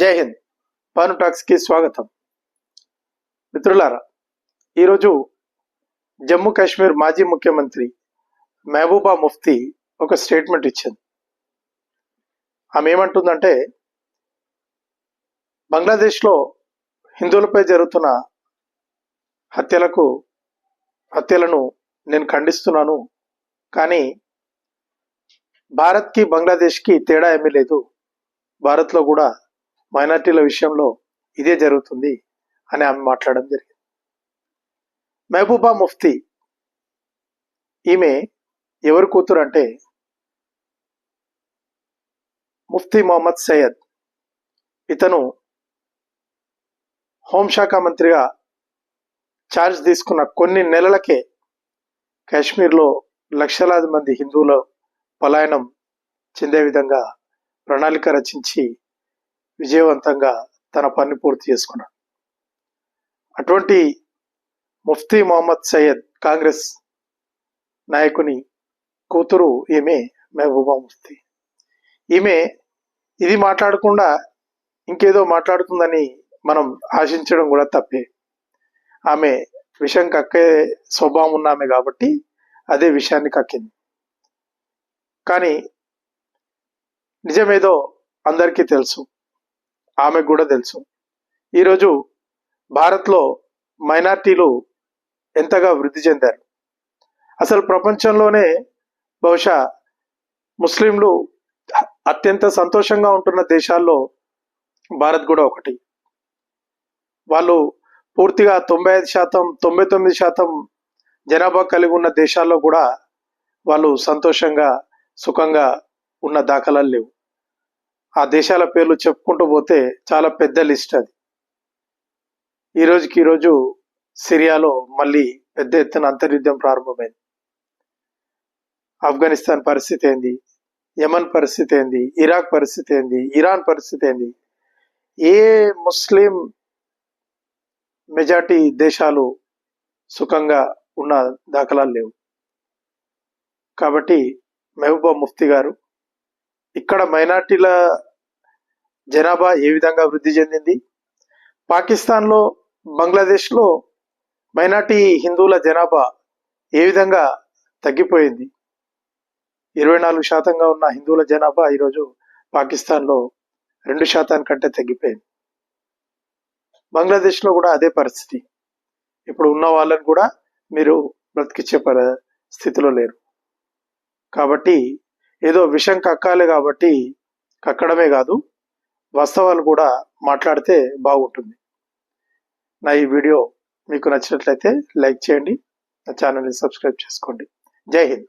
జై హింద్. పాను టాక్స్కి స్వాగతం. మిత్రులారా ఈరోజు జమ్మూ కాశ్మీర్ మాజీ ముఖ్యమంత్రి మహబూబా ముఫ్తీ ఒక స్టేట్మెంట్ ఇచ్చింది. ఆమె ఏమంటుందంటే బంగ్లాదేశ్లో హిందువులపై జరుగుతున్న హత్యలకు హత్యలను నేను ఖండిస్తున్నాను కానీ భారత్కి బంగ్లాదేశ్కి తేడా ఏమీ లేదు. భారత్లో కూడా మైనార్టీల విషయంలో ఇదే జరుగుతుంది అని ఆమె మాట్లాడడం జరిగింది. మహబూబా ముఫ్తీ ఈమె ఎవరి కూతురు అంటే ముఫ్తీ మొహమ్మద్ సయ్యద్. ఇతను హోంశాఖ మంత్రిగా ఛార్జ్ తీసుకున్న కొన్ని నెలలకే కాశ్మీర్లో లక్షలాది మంది హిందువుల పలాయనం చెందే విధంగా ప్రణాళిక రచించి విజయవంతంగా తన పని పూర్తి చేసుకున్నాడు. అటువంటి ముఫ్తీ మొహమ్మద్ సయ్యద్ కాంగ్రెస్ నాయకుని కూతురు ఈమె మహబూబా ముఫ్తీ. ఈమె ఇది మాట్లాడకుండా ఇంకేదో మాట్లాడుతుందని మనం ఆశించడం కూడా తప్పే. ఆమె విషయం కక్కే స్వభావం ఉన్న ఆమె కాబట్టి అదే విషయాన్ని కక్కింది. కానీ నిజమేదో అందరికీ తెలుసు. ఆమెకు కూడా తెలుసు. ఈరోజు భారత్లో మైనార్టీలు ఎంతగా వృద్ధి చెందారు? అసలు ప్రపంచంలోనే బహుశా ముస్లింలు అత్యంత సంతోషంగా ఉంటున్న దేశాల్లో భారత్ కూడా ఒకటి. వాళ్ళు పూర్తిగా తొంభై ఐదు శాతం తొంభై తొమ్మిది శాతం జనాభా కలిగి ఉన్న దేశాల్లో కూడా వాళ్ళు సంతోషంగా సుఖంగా ఉన్న దాఖలాలు లేవు. ఆ దేశాల పేర్లు చెప్పుకుంటూ పోతే చాలా పెద్ద లిస్ట్ అది. ఈ రోజుకి ఈరోజు సిరియాలో మళ్ళీ పెద్ద ఎత్తున అంతర్యుద్ధం ప్రారంభమైంది. ఆఫ్ఘనిస్తాన్ పరిస్థితి ఏంది? యమన్ పరిస్థితి ఏంది? ఇరాక్ పరిస్థితి ఏంది? ఇరాన్ పరిస్థితి ఏంది? ఏ ముస్లిం మెజార్టీ దేశాలు సుఖంగా ఉన్న దాఖలాలు లేవు. కాబట్టి మెహబూబా ముఫ్తీ గారు ఇక్కడ మైనార్టీల జనాభా ఏ విధంగా వృద్ధి చెందింది? పాకిస్తాన్లో బంగ్లాదేశ్లో మైనార్టీ హిందువుల జనాభా ఏ విధంగా తగ్గిపోయింది? ఇరవై నాలుగు శాతంగా ఉన్న హిందువుల జనాభా ఈరోజు పాకిస్తాన్లో రెండు శాతానికంటే తగ్గిపోయింది. బంగ్లాదేశ్లో కూడా అదే పరిస్థితి. ఇప్పుడు ఉన్న వాళ్ళని కూడా మీరు బ్రతికిచ్చే పర స్థితిలో లేరు. కాబట్టి ఏదో విషం కక్కాలి కాబట్టి కక్కడమే కాదు వాస్తవాలు కూడా మాట్లాడితే బాగుంటుంది. నా ఈ వీడియో మీకు నచ్చినట్లయితే లైక్ చేయండి నా ఛానల్ని సబ్స్క్రైబ్ చేసుకోండి. జై హింద్.